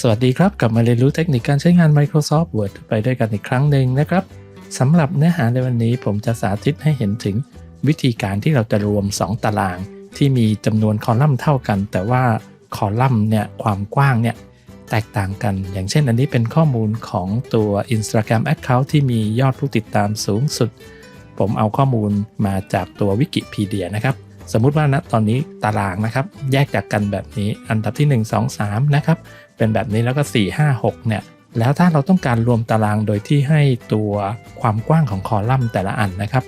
สวัสดีครับ กลับมาเรียนรู้เทคนิคการใช้งาน Microsoft Word ไปด้วยกันอีกครั้งหนึ่งนะครับสำหรับเนื้อหาในวันนี้ผมจะสาธิตให้เห็นถึงวิธีการที่เราจะรวม 2 ตาราง ที่มีจำนวนคอลัมน์เท่ากัน แต่ว่าคอลัมน์เนี่ยความกว้างเนี่ยแตกต่างกัน อย่างเช่นอันนี้เป็นข้อมูลของตัว Instagram Account ที่มียอดผู้ติดตามสูงสุด ผมเอาข้อมูลมาจากตัววิกิพีเดียนะครับ สมมุติว่าณตอนนี้ตารางนะครับ แยกจากกันแบบนี้อันดับที่ 1 2 3 นะครับ เป็นแบบนี้แล้วก็ 4 5 6 เนี่ย แล้วถ้าเราต้องการรวมตารางโดยที่ให้ตัวความกว้างของคอลัมน์แต่ละอันนะครับ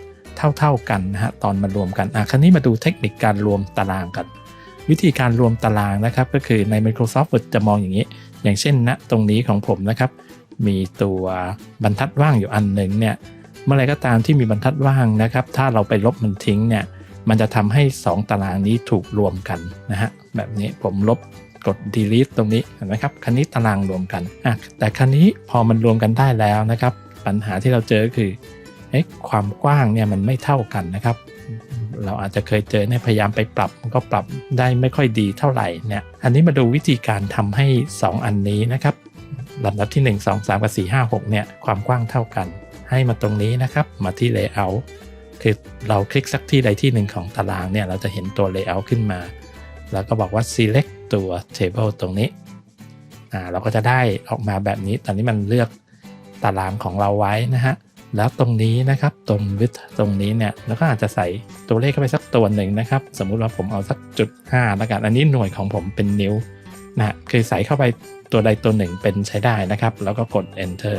เท่าๆกันนะฮะตอนมารวมกันอะคราวนี้มาดูเทคนิคการรวมตารางกัน วิธีการรวมตารางนะครับก็คือใน Microsoft Word จะมองอย่างนี้ อย่างเช่นณตรงนี้ของผมนะครับ มีตัวบรรทัดว่างอยู่อันหนึ่งเนี่ยเมื่อไรก็ตามที่มีบรรทัดว่างนะครับ ถ้าเราไปลบมันทิ้งเนี่ย มันจะทำให้ 2 ตารางนี้ถูกรวมกันนะฮะ แบบนี้ผมลบ กด delete ตรงนี้เห็นไหมครับคันนี้ตารางรวมกันอะแต่คันนี้พอมันรวมกันได้แล้วนะครับ ปัญหาที่เราเจอคือเอ๊ะความกว้างเนี่ยมันไม่เท่ากันนะครับ เราอาจจะเคยเจอเนี่ยพยายามไปปรับมันก็ปรับได้ไม่ค่อยดีเท่าไหร่เนี่ยอันนี้มาดูวิธีการทำให้ 2 อันนี้นะครับลำดับที่ 1 2 3 กับ 4 5 6 เนี่ยความกว้างเท่ากัน ให้มาตรงนี้นะครับ มาที่ layout คือเราคลิกสักที่ใดที่หนึ่งของตารางเนี่ยเราจะเห็นตัว layout ขึ้นมา แล้วก็บอกว่า select ตัว table ตรงนี้อ่าเราก็จะได้ออกมาแบบนี้ ตอนนี้มันเลือกตารางของเราไว้นะฮะ แล้วตรงนี้นะครับ ตรง width ตรงนี้เนี่ยแล้วก็อาจจะใส่ตัวเลขเข้าไปสักตัวหนึ่งนะครับ สมมุติว่าผมเอาสักจุด5แล้วกัน อันนี้หน่วยของผมเป็นนิ้วนะคือใส่เข้าไปตัวใดตัวหนึ่งเป็นใช้ได้นะครับ แล้วก็กด enter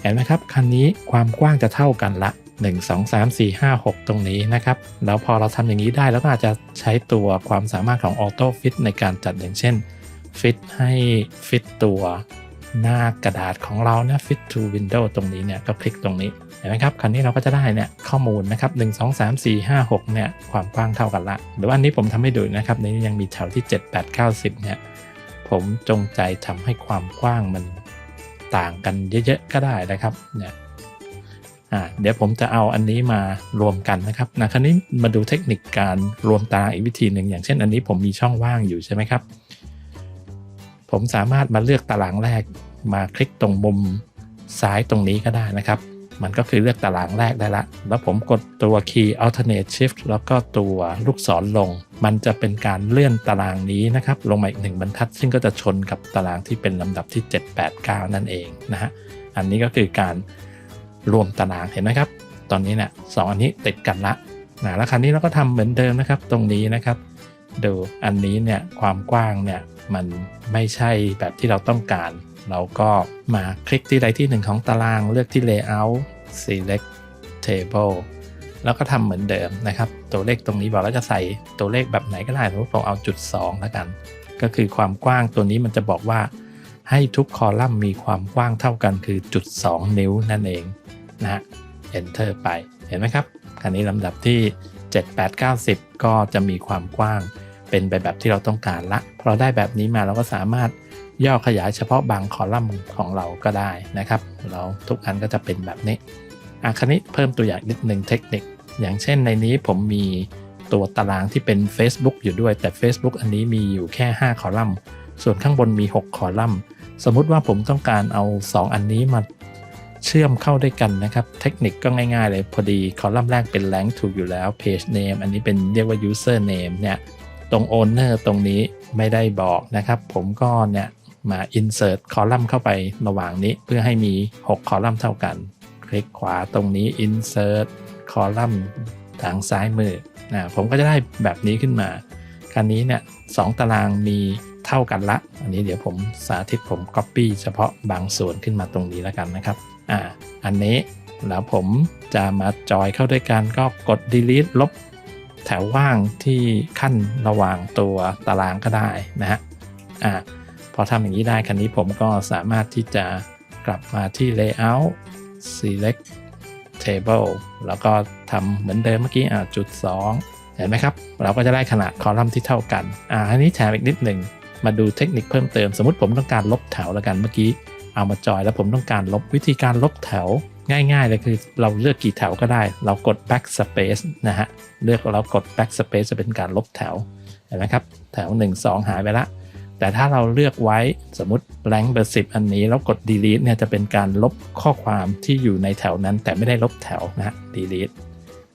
เห็นไหมครับ คันนี้ความกว้างจะเท่ากันละ 1 2 3 4 5 6 ตรงนี้นะครับ แล้วพอเราทำอย่างนี้ได้แล้วก็อาจจะใช้ตัวความสามารถของ Auto Fit ในการจัดอย่างเช่น Fit ให้ฟิตตัวหน้ากระดาษของเรานะ Fit to Window ตรงนี้เนี่ยก็คลิกตรงนี้เห็นไหมครับคันนี้เราก็จะได้เนี่ยข้อมูลนะครับ 1 2 3 4 5 6 เนี่ยความกว้างเท่ากันละหรือว่าอันนี้ผมทำให้ดูนะครับในนี้ยังมีแถวที่ 7 8 9 10 เนี่ยผมจงใจทำให้ความกว้างมันต่างกันเยอะๆก็ได้นะครับเนี่ย อ่าเดี๋ยวผมจะเอาอันนี้มารวมกันนะครับนะคราวนี้มาดูเทคนิคการรวมตาอีกวิธีหนึ่งอย่างเช่น อันนี้ผมมีช่องว่างอยู่ใช่ไหมครับ ผมสามารถมาเลือกตารางแรก มาคลิกตรงมุมซ้ายตรงนี้ก็ได้นะครับ มันก็คือเลือกตารางแรกได้ละ แล้วผมกดตัว key alternate shift แล้วก็ตัวลูกศรลง มันจะเป็นการเลื่อนตารางนี้นะครับ ลงมาอีกหนึ่งบรรทัด ซึ่งก็จะชนกับตารางที่เป็นลำดับที่ 7 8 9 นั่นเองนะฮะ อันนี้ก็คือการ รวมตารางเห็นไหมครับ ตอนนี้เนี่ยสองอันนี้ติดกันละนะแล้วคราวนี้เราก็ทำเหมือนเดิมนะครับ ตรงนี้นะครับ ดูอันนี้เนี่ยความกว้างเนี่ยมันไม่ใช่แบบที่เราต้องการ เราก็มาคลิกที่ใดที่หนึ่งของตารางเลือกที่ layout select table แล้วก็ทำเหมือนเดิมนะครับ ตัวเลขตรงนี้บอกแล้วจะใส่ตัวเลขแบบไหนก็ได้สมมติผมเอาจุด2แล้วกัน ก็คือความกว้างตัวนี้มันจะบอกว่า ให้ทุกคอลัมน์มีความกว้างเท่ากันคือจุด 2 นิ้วนั่นเองนะฮะ enter ไปเห็นไหมครับคันนี้ลำดับที่ 7 8 9 10 ก็จะมีความกว้างเป็นไปแบบที่เราต้องการละพอเราได้แบบนี้มาเราก็สามารถย่อขยายเฉพาะบางคอลัมน์ของเราก็ได้นะครับ เราทุกอันก็จะเป็นแบบนี้อะคันนี้เพิ่มตัวอย่างนิดหนึ่งเทคนิค อย่างเช่นในนี้ผมมีตัวตารางที่เป็น Facebook อยู่ด้วยแต่ Facebook อันนี้มีอยู่แค่ 5 คอลัมน์ ส่วนข้างบนมี 6 คอลัมน์ สมมุติว่าผมต้องการเอา 2 อันนี้มาเชื่อมเข้าด้วยกันนะครับ เทคนิคก็ง่ายๆเลยพอดีคอลัมน์แรกเป็น rank ถูกอยู่แล้ว page name อันนี้เป็นเรียกว่า user name เนี่ยตรง owner ตรงนี้ไม่ได้บอกนะครับ ผมก็เนี่ยมา insert คอลัมน์เข้าไประหว่างนี้เพื่อให้มี 6 คอลัมน์เท่ากัน คลิกขวาตรงนี้ insert คอลัมน์ทางซ้ายมือนะผมก็จะได้แบบนี้ขึ้นมา คราวนี้เนี่ยสตารางมี เท่ากันละ อันนี้เดี๋ยวผมสาธิตผม Copy เฉพาะบางส่วนขึ้นมาตรงนี้แล้วกันนะครับ อ่า อันนี้แล้วผมจะมาจอยเข้าด้วยกันก็กด delete ลบแถวว่างที่ขั้นระหว่างตัวตารางก็ได้นะฮะ อ่า พอทำอย่างนี้ได้คันนี้ผมก็สามารถที่จะกลับมาที่ layout select table แล้วก็ทำเหมือนเดิมเมื่อกี้อ่าจุด 2 เห็นไหมครับ เราก็จะได้ขนาดคอลัมน์ที่เท่ากัน อ่าอันนี้แถมอีกนิดหนึ่ง มาดูเทคนิคเพิ่มเติม สมมติผมต้องการลบแถวแล้วกันเมื่อกี้เอามาจอยแล้วผมต้องการลบวิธีการลบแถวง่ายๆเลยคือเราเลือกกี่แถวก็ได้ เรากด backspace นะฮะ เลือกเรากด backspace จะเป็นการลบแถวเห็นไหมครับ แถว 1 2 หายไปละ แต่ถ้าเราเลือกไว้สมมติแรงเบอร์สิบอันนี้ แล้วกด delete เนี่ยจะเป็นการลบข้อความที่อยู่ในแถวนั้น แต่ไม่ได้ลบแถวนะฮะ delete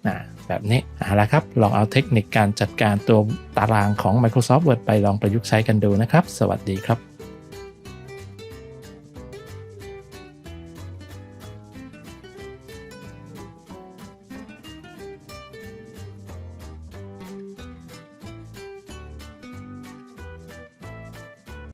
นะ แบบนี้เอาละครับ ลองเอาเทคนิคการจัดการตัวตารางของ Microsoft Word ไปลองประยุกต์ใช้กันดูนะครับ สวัสดีครับ